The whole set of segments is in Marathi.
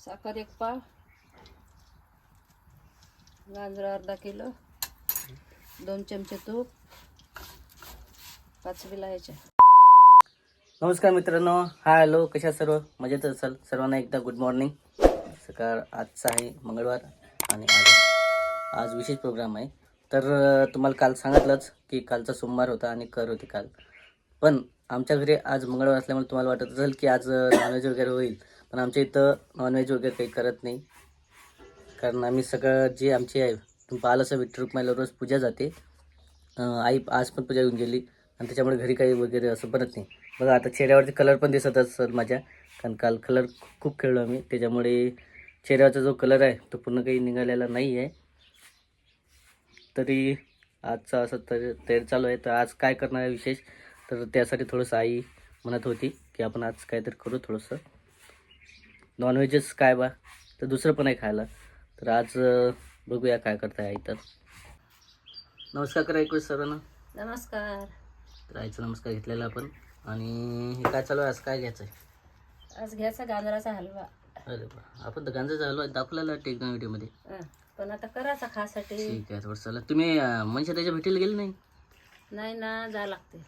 साखर एक पाव. गाजर अर्धा किलो. दोन चमचे तूप. पाच विलायच्या नमस्कार मित्रांनो. हा हॅलो कशा सर्व? मजेत असाल? सर्वांना एकदा गुड मॉर्निंग सकाळ आजचा आहे मंगळवार आणि आज आज विशेष प्रोग्राम आहे. तर तुम्हाला काल सांगितलंच की कालचा सोमवार होता आणि कर होती काल. पण आमच्या घरी आज मंगळवार असल्यामुळे तुम्हाला वाटत असेल की आज नॉनव्हेज वगैरे होईल. पण आमच्या इथं नॉनव्हेज वगैरे काही करत नाही. कारण आम्ही सगळं जे आमची आहे तुम्ही पाहिलं असं विठ्ठल रुक्माईला रोज पूजा जाते. आई आज पण पूजा येऊन गेली आणि त्याच्यामुळे घरी काही वगैरे असं बनत नाही. बघा आता चेहऱ्यावरती कलर पण दिसत असेल माझ्या कारण काल कलर खूप खेळलो आम्ही. त्याच्यामुळे चेहऱ्याचा जो कलर आहे तो पूर्ण काही निघालेला नाही आहे. तरी आजचा असं तर तयार चालू आहे. तर आज काय करणार आहे विशेष? तर त्यासाठी थोडंसं आई म्हणत होती की आपण आज काहीतरी करू थोडंसं. नॉनव्हेजच काय बा? तर दुसरं पण आहे खायला. तर आज बघूया काय करताय आई तर. नमस्कार करा एक वेळ सर्वांना नमस्कार. तर आईचा नमस्कार घेतलेला आपण. आणि हे काय चालू आहे? आज काय घ्यायचं आहे आज घ्यायचा गाजराचा हलवा. अरे बा आपण तर गांजा झालो दाखवलेला टेक्नो व्हिडिओमध्ये. हं, पण आता करायचा खासाठी ठीक आहे थोडं चला. तुम्ही अं, मनशा त्याच्या भेटीला गेले नाही? नाही ना जा लागते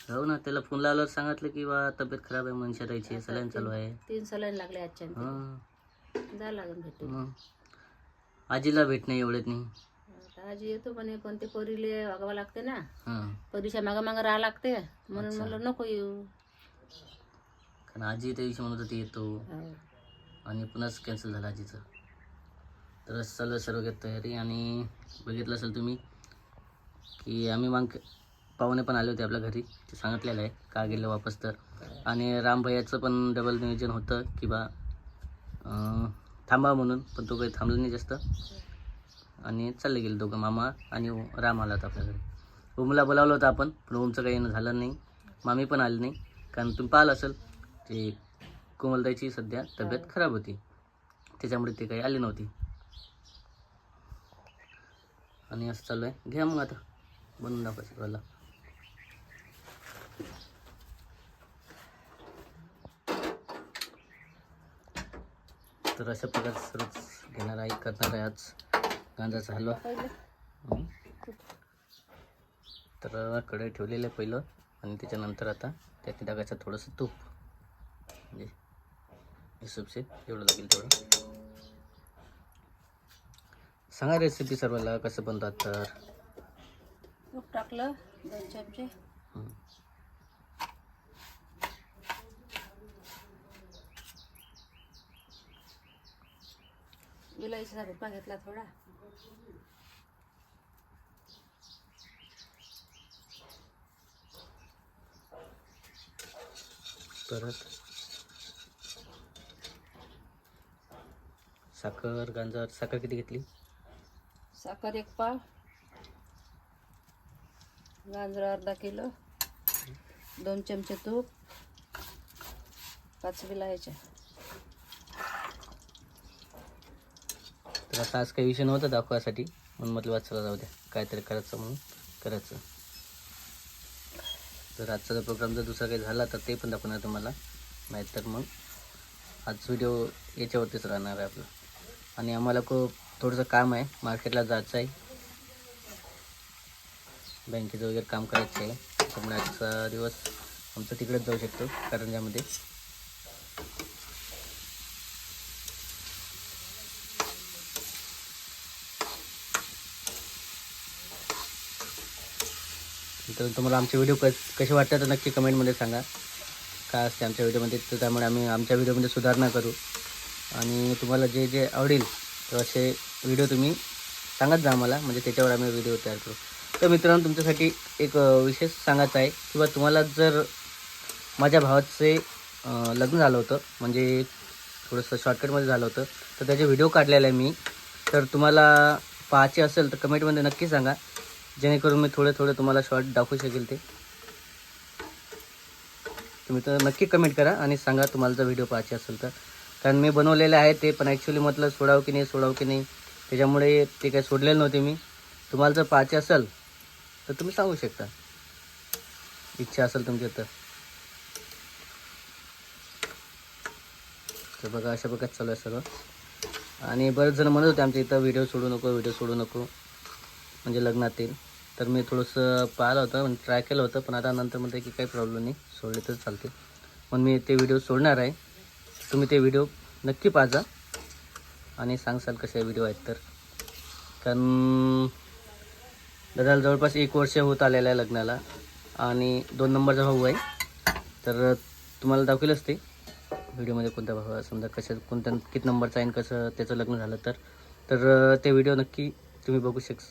हो ना त्याला फोन लावल्यावर सांगितलं की बा तब्येत खराब आहे मनशा ताईची सलाईन चालू आहे. तीन सलाईन लागले आजच्या हां. जा लागेल भेटू मग? आजीला भेट नाही एवढ्यात नाही. आता आजी येतो पण पण ते पोरीले वागावं लागते ना. हां. पोरीच्या मागं मागं राहा लागते. म्हणून. म्हणलं नको येऊ. कारण आजी त्या दिवशी म्हणत होती येतो. हो. आणि पुन्हाच कॅन्सल झालं आजीचं. तर असं चालू आहे सर्व काही तयारी. आणि बघितलं असेल तुम्ही की आम्ही मग पाहुणे पण आले होते आपल्या घरी. ते सांगितलेलं आहे का गेलं वापस तर. आणि रामभैयाचं पण डबल नियोजन होतं की बा थांबा म्हणून पण तो काही थांबला नाही जास्त. आणि चालले गेले दोघं मामा आणि राम आला होता आपल्या घरी. ओमला बोलावलं होतं आपण पण ओमचं काही येणं झालं नाही. मामी पण आली नाही कारण तुम्ही पाहिलं असेल ते कोमलताईची सध्या तब्येत खराब होती. त्याच्यामुळे ते काही आली नव्हती. आणि असं चालू आहे घ्या मग आता बनवून दाखवा सर्वाला तर अशा प्रकारचं सर्वच घेणार आहे करणार आहे आज. गांजाचा हलवा. तर कढई ठेवलेलं आहे पहिलं आणि त्याच्यानंतर आता त्यात टाकायचं थोडंसं तूप. म्हणजे हिशोबसे एवढं लागेल तेवढं. सांगा रेसिपी सर्वाला कसं बनतात तर? तूप टाकलं दोन चमचे. विलायचा रुपया घेतला थोडा. परत. साखर गांजर साखर किती घेतली? साखर एक पाव. गाजर अर्धा किलो. दोन चमचे तूप. पाच विलायच्या तर आता आज काही विषय नव्हता दाखवायसाठी. म्हणून म्हटलं वाचला जाऊ द्या. काहीतरी करायचं म्हणून करायचं. तर आजचा जर प्रोग्राम जर दुसरा काही झाला तर ते पण दाखवणार तुम्हाला. नाहीतर मग आज व्हिडिओ याच्यावरतीच राहणार आहे आपलं. आणि आम्हाला खूप थोडंसं काम आहे. मार्केटला जायचं आहे. बँकेचं वगैरे काम करायचं आहे. त्यामुळे आजचा दिवस आमचा तिकडेच जाऊ शकतो कारंजामध्ये तर तुम्हाला आमचे व्हिडिओ कस कसे वाटतात तर नक्की कमेंटमध्ये सांगा. काय असते आमच्या व्हिडिओमध्ये तर त्यामुळे आम्ही आमच्या व्हिडिओमध्ये सुधारणा करू. आणि तुम्हाला जे जे आवडेल तर असे व्हिडिओ तुम्ही सांगत जा आम्हाला. म्हणजे त्याच्यावर आम्ही व्हिडिओ तयार करू. तर मित्रांनो तुमच्यासाठी एक विशेष सांगायचं आहे. किंवा तुम्हाला जर माझ्या भावाचे लग्न झालं होतं म्हणजे थोडंसं शॉर्टकटमध्ये झालं होतं तर त्याचे व्हिडिओ काढलेला आहे मी. तर तुम्हाला पाहायचे असेल तर कमेंटमध्ये नक्की सांगा. जेणेकरून मी थोडं थोडं तुम्हाला शॉर्ट दाखवू शकेल ते. तुम्ही तर नक्की कमेंट करा आणि सांगा तुम्हाला जर व्हिडिओ पाहायचे असेल तर. कारण मी बनवलेले आहे ते पण ॲक्च्युली म्हटलं सोडावं की नाही सोडावं की नाही त्याच्यामुळे ते काही सोडलेलं नव्हते मी. तुम्हाला जर पाहायचे असेल तर तुम्ही सांगू शकता. इच्छा असेल तुमची तर. तर बघा अशा प्रकारे चालू आहे सर्व आणि बरेच जण म्हणत होते आमच्या इथं व्हिडिओ सोडू नको व्हिडिओ सोडू नको. म्हणजे लग्नातील तर मी थोडंसं पाहिलं होतं म्हणजे ट्राय केलं होतं पण आता नंतर म्हणते की काही प्रॉब्लेम नाही. सोडले तर चालते पण मी ते व्हिडिओ सोडणार आहे. तुम्ही ते व्हिडिओ नक्की पाहा आणि सांगसाल कसे व्हिडिओ आहेत तर. कारण दादाला जवळपास एक वर्ष होत आलेलं आहे लग्नाला. आणि दोन नंबरचा भाऊ आहे. तर तुम्हाला दाखवेलच ते. व्हिडिओमध्ये कोणता भाऊ समजा कशा कोणत्या किती नंबरचा आहे आणि कसं त्याचं लग्न झालं तर. तर ते व्हिडिओ नक्की तुम्ही बघू शक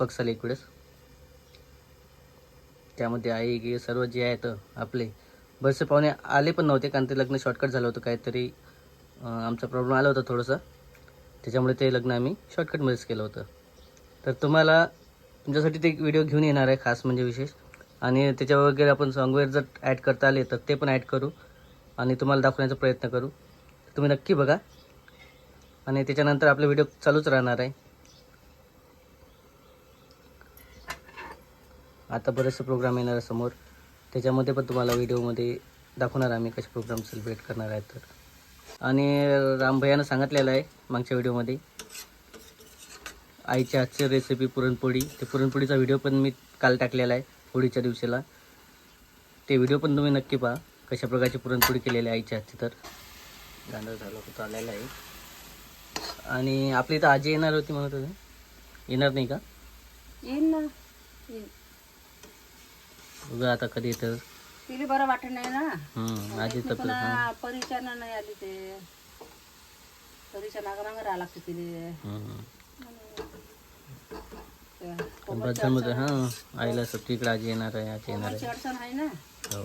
बघसाल एक वेळेस. त्यामध्ये आई गे सर्व जे आहेत आपले. बरेचसे पाहुणे आले पण नव्हते कारण ते लग्न शॉर्टकट झालं होतं काहीतरी. आमचा प्रॉब्लेम आला होता थोडंसं. त्याच्यामुळे ते लग्न आम्ही शॉर्टकटमध्येच केलं होतं. तर तुम्हाला तुमच्यासाठी ते व्हिडिओ घेऊन येणार आहे खास म्हणजे विशेष. आणि त्याच्या वगैरे आपण सॉंगवेअर जर ॲड करता आले तर ते पण ॲड करू. आणि तुम्हाला दाखवण्याचा प्रयत्न करू. तुम्ही नक्की बघा. आणि त्याच्यानंतर आपले व्हिडिओ चालूच राहणार आहे. आता बरेचसे प्रोग्राम येणार आहे समोर. त्याच्यामध्ये पण तुम्हाला व्हिडिओमध्ये दाखवणार आम्ही कसे प्रोग्राम सेलिब्रेट करणार आहेत तर. आणि राम भैयानं सांगितलेलं आहे मागच्या व्हिडिओमध्ये आईच्या हातची रेसिपी पुरणपोळी. ते पुरणपोळीचा व्हिडिओ पण मी काल टाकलेला आहे होळीच्या दिवशीला. ते व्हिडिओ पण तुम्ही नक्की पहा कशा प्रकारची पुरणपोळी केलेली आहे आईच्या हातची तर. गांडर झालं होतं आलेलं आहे. आणि आपली इथं आजी येणार होती म्हणत होते. येणार नाही का? येणार बघा आता कधी येतं? तिला बरं वाटत नाही ना. हम्म, आजी तर परीक्षानं नाही आली ते. परीक्षा नागरांग राहा लागते तिले. बर्थमध्ये हां आईला सुट्टीकडे आजी येणार आहे आजी येणार आहे. अडचण आहे ना. हो.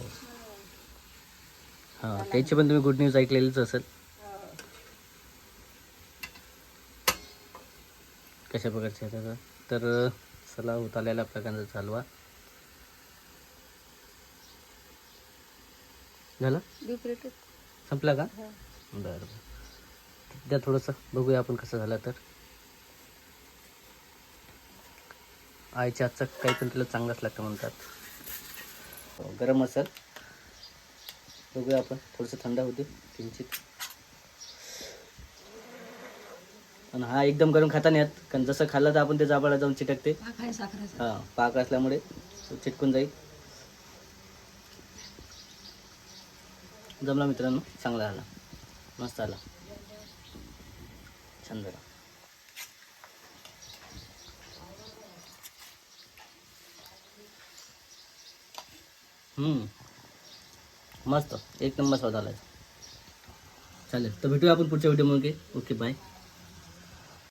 हां त्याची पण तुम्ही गुड न्यूज ऐकलेलीच असेल. कशा प्रकारचे तर चला होत आलेला प्रकारचा चालवा. झालं? संपला का? बरं बरं. द्या थोडंसं. बघूया आपण कसं झालं तर. आईच्या हातचं काही पण तिला चांगलंच लागतं म्हणतात. हो, गरम असेल. बघूया आपण. थोडंसं थंड होते किंचित. आणि हा एकदम गरम खाता नाही कारण जसं खाल्लं तर आपण ते जाबाला जाऊन चिटकते. हां पाक असल्यामुळे चिटकून जाईल. जमला मित्रांनो चांगला आला. मस्त आला. छान झाला मस्त. एक नंबर स्वाद आला चालेल. तर भेटूया आपण पुढच्या व्हिडिओमध्ये ओके बाय